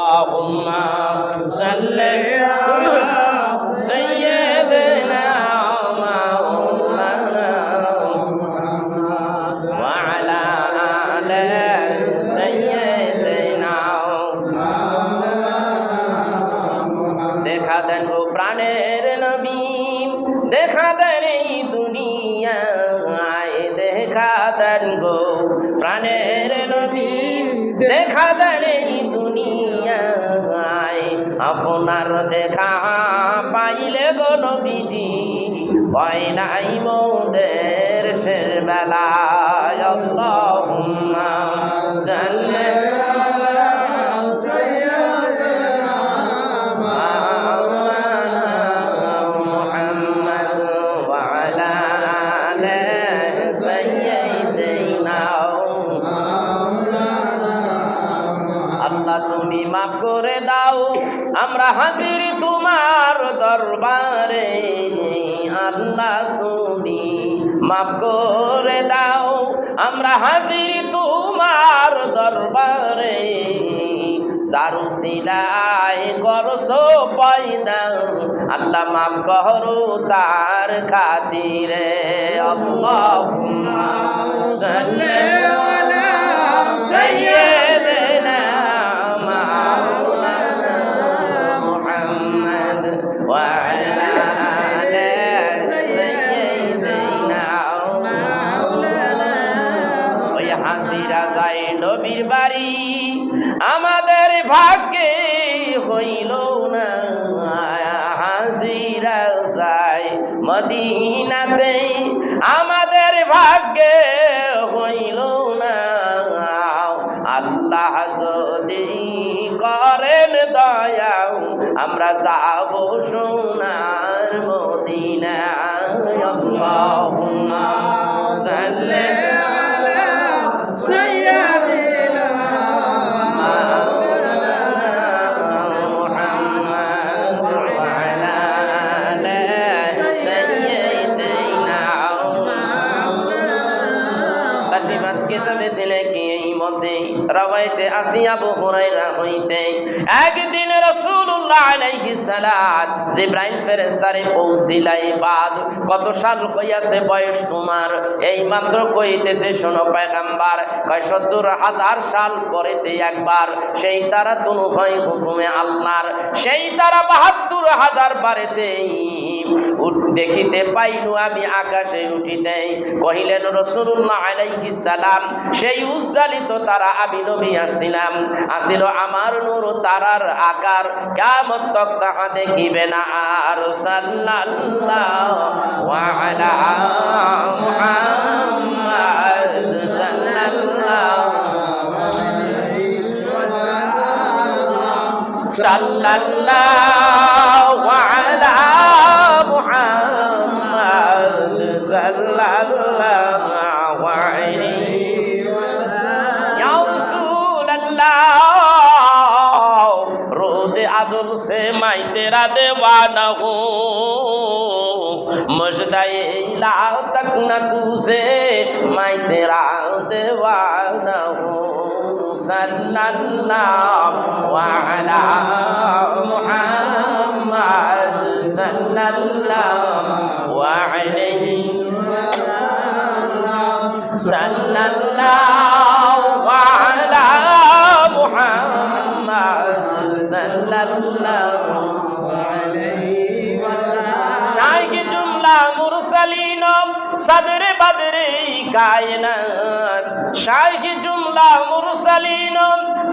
اللهم صل على দেখা দেন গো। প্রাণের নবী দেখা দেন এই দুনিয়ায়। আপনার দেখা পাইলে গো নবীজি হয় নাই মোদের শেষ বেলায় আল্লাহুম্মা সাল্লি আমরা হাজির তোমার দরবারে আল্লাহ তুমি মাফ করে দাও। আমরা হাজির তোমার দরবারে চারু সিলাই করছ পয়দা আল্লাহ মাফ করো তার খাতিরে। আল্লাহুম্মা সাল্লি আলা সাইয়্যিদিনা হাসিরা যায় নবীর বাড়ি। আমাদের ভাগ্যে হইল না হাসিরা যায় মদিনাতে। আমাদের ভাগ্যে হইল না, আল্লাহ যদি করেন দয়া আমরা যাব সোনার মদিনা আল্লাহুম্মা সাল্লি কেতাবে দিলে কি এই মধ্যে রবাইতে আসিয়া বহুরাইরা হইতে। একদিন দেখিতে পাইনু আমি আকাশে উঠিতে। কহিলেন রসুল্লাহ সেই উজ্জালিত তারা আমি নবী আসছিলাম আসিল আমার নূর তারার আকার কেমন তক দেখিবে না। আর সাল্লাল্লাহু আলা মুহাম্মাদ সাল্লাল্লাহু সাল্লাল্লাহু আলা মুহাম্মাদ रोज आदर से मैं तेरा दीवाना हूँ मजदाए ला तक न तुझे मैं तेरा दीवाना हूँ सल्लल्लाहु अला मुहम्मद सल्लल्लाहु अलैहि सल्लल्लाहु अला मुहम्मद সাদরে বাদরে কায়নাত। শাইখ জুমলা মুরসালিন,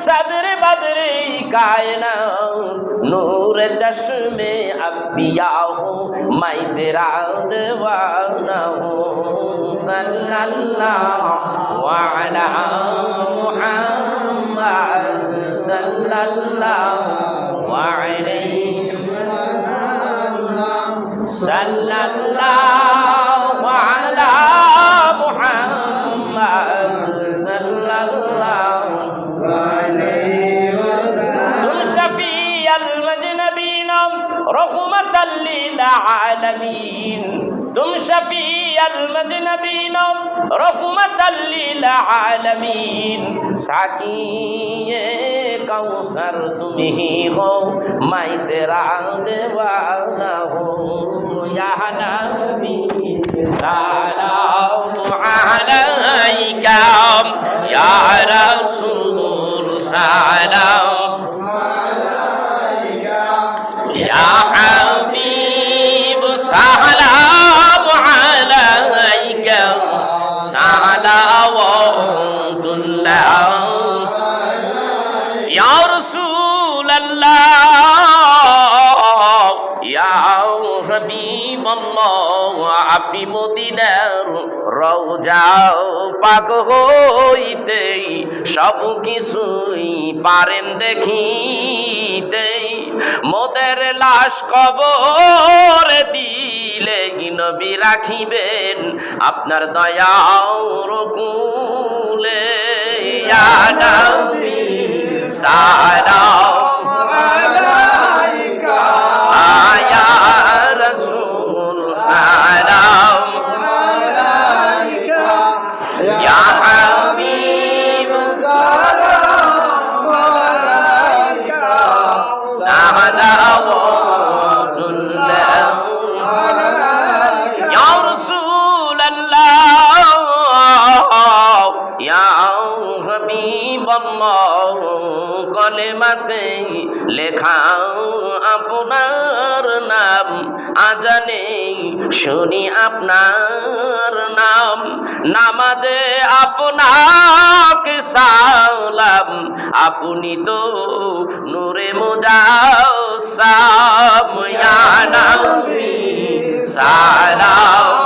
সাদরে বাদরে কায়নাত। নূর চশমে আম্বিয়া হো মাই তেরা দেওয়ানা হো সাল্লাল্লাহু আলা كنتم شفي المذنبين رحمة للعالمين. ساكي كوسر تمهي ما ترى دوانا يا نبي. سلام عليك يا رسول سلام আপনি মদিনার রওজা পাক হইতেই সব কিছুই পারেন দেখিতে মোদের লাশ কবর দিলে নবী রাখিবেন আপনার দয়ার কুলে ইয়া নবী কলেমাতে লেখা আপনার নাম। আজানে শুনি আপনার নাম। নামাজে আপনাকে সালাম। আপনি তো নূরে ইয়া নবী সালাম।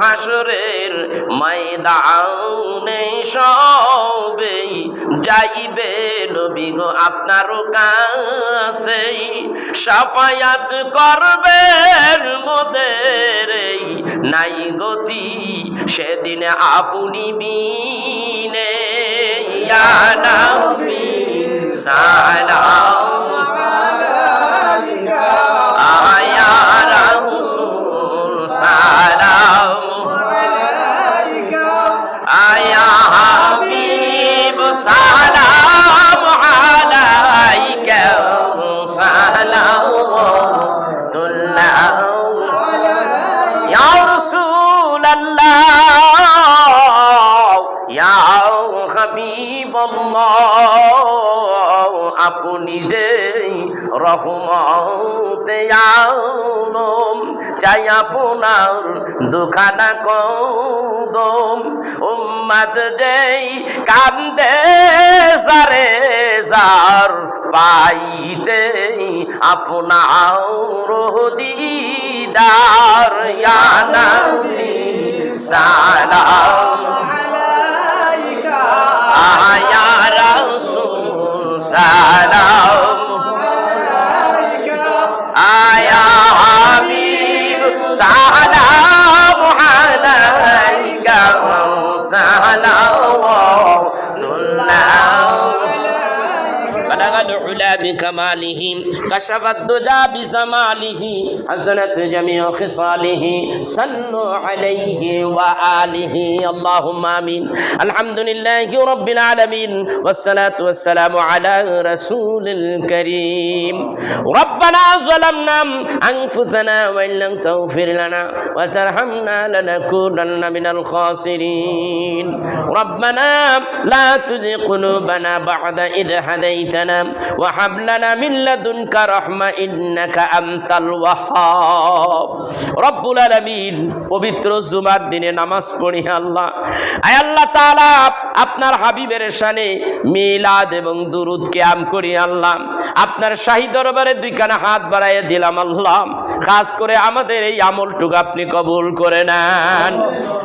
হাসরের ময়দানে সবে যাইবে নবী গো আপনার কাছে সাফায়াত করবেন মোদের নাই গতি, সেদিন আপনি বিনে। ইয়া আপনি যে রহমতে আলম, চাই আপনার দুখানা কদম। উম্মাদ যেই কান্দে সারে যার পাইতে আপনার দিদার। ইয়া নবী সালাম। আয়া রাসূল সালাম। بكماله كشف الدجى بزماله حسنت جميع خصاله صلوا عليه وآله. اللهم آمين. الحمد لله رب العالمين والصلاة والسلام على رسول الكريم. ربنا ظلمنا أنفسنا وإن لم تغفر لنا وترحمنا لنكونن من الخاسرين. ربنا لا تزغ قلوبنا بعد إذ هديتنا হাব লানা মিন পবিত্র জুমার দিনে নামাজ পড়ি আল্লাহ। আয় আল্লাহ তাআলা, আপনার হাবিবের শানে মিলাদ এবং দুরুদ আম করি আল্লাহ। আপনার শাহী দরবারে দুইখানা হাত বাড়াইয়ে দিলাম, আল্লাহ। খাস করে আমাদের এই আমলটুক আপনি কবুল করে নেন।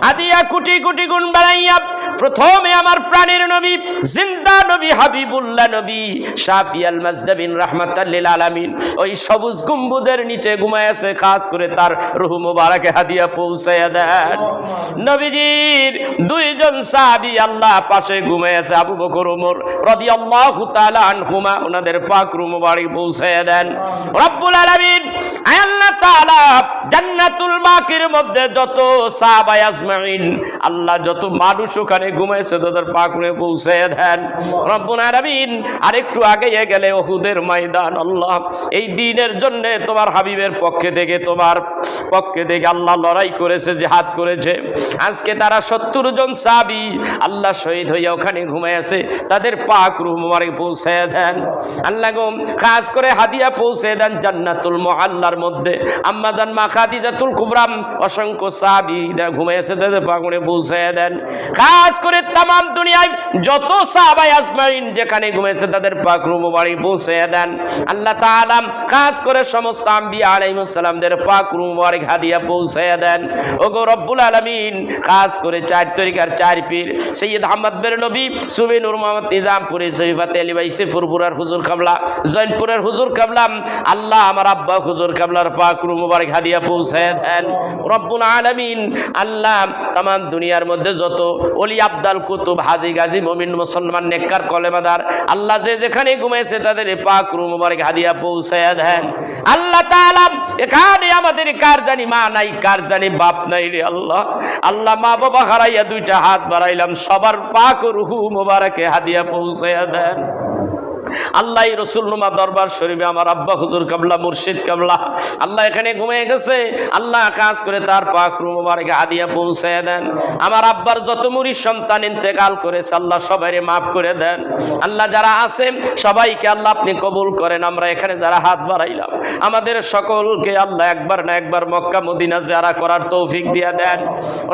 আদিয়া কোটি কুটি গুণ বাড়াইয়া প্রথমে আমার প্রাণের নবী জিন্দা নবী হাবিবুল্লাহ নবী শাফি আল মাজদাবিন রাহমাতাল্লিল আলামিন ওই সবুজ গম্বুজের নিচে ঘুমায় আছে খাস করে তার রুহ মুবারকে হাদিয়া পৌঁছায়া দেন। নবীজির দুইজন সাহাবী আল্লাহ পাশে ঘুমায় আছে আবু বকর ওমর রাদিয়াল্লাহু তাআলা আনহুমা ওনাদের পাক রুহ মুবারক পৌঁছায়া দেন। রব্বুল আলামিন আয় আল্লাহ তাআলা জান্নাতুল বাকির মধ্যে যত সাহাবায়ে আজমাইন আল্লাহ যত মানুষ ওখানে ঘুমাইছে তাদের পাকুড়ে পৌঁছে দেন। রব্বুল আর একটু আগে গেলে ওহুদের ময়দান, আল্লাহ। এই দিনের জন্য তোমার হাবিবের পক্ষে থেকে তোমার পক্ষে থেকে আল্লাহ লড়াই করেছে, জিহাদ করেছে। আজকে তারা সত্তর জন সাবি আল্লাহ শহীদ হইয়া ওখানে ঘুমাইছে তাদের পাক রুহ মুবারক পৌঁছে দেন। আল্লাহ গো কাজ করে হাদিয়া পৌঁছে দেন জান্নাতুল মুআল্লার মধ্যে। আম্মা জান মা খাদিজাতুল কুবরাম অসংখ্য সাহাবীরা ঘুমাইছে তাদের পাকুড়ে পৌঁছে দেন। কাজ করে তাম দুনিয়ায় যত সাহাবাই আজমাইন যেখানে ঘুমেছে তাদের পাকরু বাড়ি পৌঁছে দেন। আল্লাহ তাআলা কাজ করে সমস্ত আম্বিয়া আলাইহিস সালামদের পাকরু মুবারক হাদিয়া পৌঁছে দেন। ওগো রব্বুল আলামিন, কাজ করে চার তরিকার চার পীর, সৈয়দ আহমদ বেরলবি সুবি নূর মোহাম্মদ নিজামপুরি সৈফাত আলী ভাই সিফুরপুরের হুজুর কাবলা, জৈনপুরের হুজুর কাবলাম আল্লাহ আমার আব্বা হুজুর কাবলার পাকরু মুবারক হাদিয়া পৌঁছে দেন। রব্বুল আলামিন, আল্লাহ তাম দুনিয়ার মধ্যে যত অলি আবদাল কুতুব, হাজি গাজী, মমিন, মুসলমান, নেককার, কলেমাদার, আল্লাহ যে যেখানে ঘুমাইছে তাদের এই পাক রুম মুবারক হাদিয়া পৌঁছায়া দেন। আল্লাহ তাআলা এখানে আমাদের কার জানি মা নাই, কার জানি বাপ নাই রে আল্লাহ। আল্লাহ মা বাবা হারাইয়া দুইটা হাত বাড়াইলাম, সবার পাক রুহু মোবারকে হাদিয়া পৌঁছাইয়া দেন। আল্লাহ রসুল্লুমা দরবার শরীফে আমার আব্বা হুজুর কাবলা, মুর্শিদ কাবলা, আল্লাহ এখানে ঘুমিয়ে গেছে। আল্লাহ কাজ করে তার পাক রুমারকে আদিয়া পৌঁছে দেন। আমার আব্বার যত মুড়ি সন্তান ইন্তেকাল করেছে, আল্লাহ সবাইরে মাফ করে দেন। আল্লাহ যারা আছেন সবাইকে আল্লাহ আপনি কবুল করেন। আমরা এখানে যারা হাত বাড়াইলাম, আমাদের সকলকে আল্লাহ একবার না একবার মক্কা, মদিনা যারা করার তৌফিক দিয়ে দেন।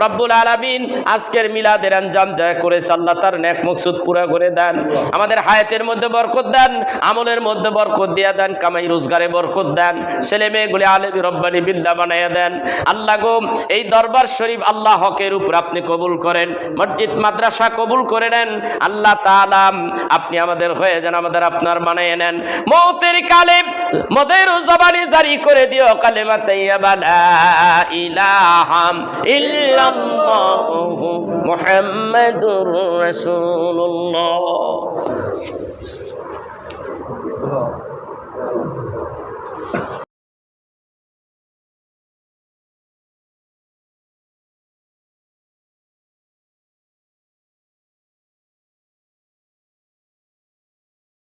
রব্বুল আলামিন আজকের মিলাদের আঞ্জাম যা করেছে, আল্লাহ তার নেক মকসুদ পুরা করে দেন। আমাদের হায়াতের মধ্যে বরকত দেন, আমলের মধ্যে বরকত দিয়া দেন, কামাই রোজগারে বরকত দেন, ছেলে মেয়েগুলি আলেবি রব্বানি বিল্লা বানাইয়া দেন। আল্লাহ গো, এই দরবার শরীফ আল্লাহ হকের উপর আপনি কবুল করেন, মসজিদ, মাদ্রাসা কবুল করে নেন, আল্লাহ তালাম আপনি আমাদের হয়ে যান আমাদের আপনার বানাইয়ে নেন। মৌতের কালে মদের জবানি জারি করে দিও কালেমা তাইয়াবা লা ইলাহাম ইল্লাল্লাহু Não.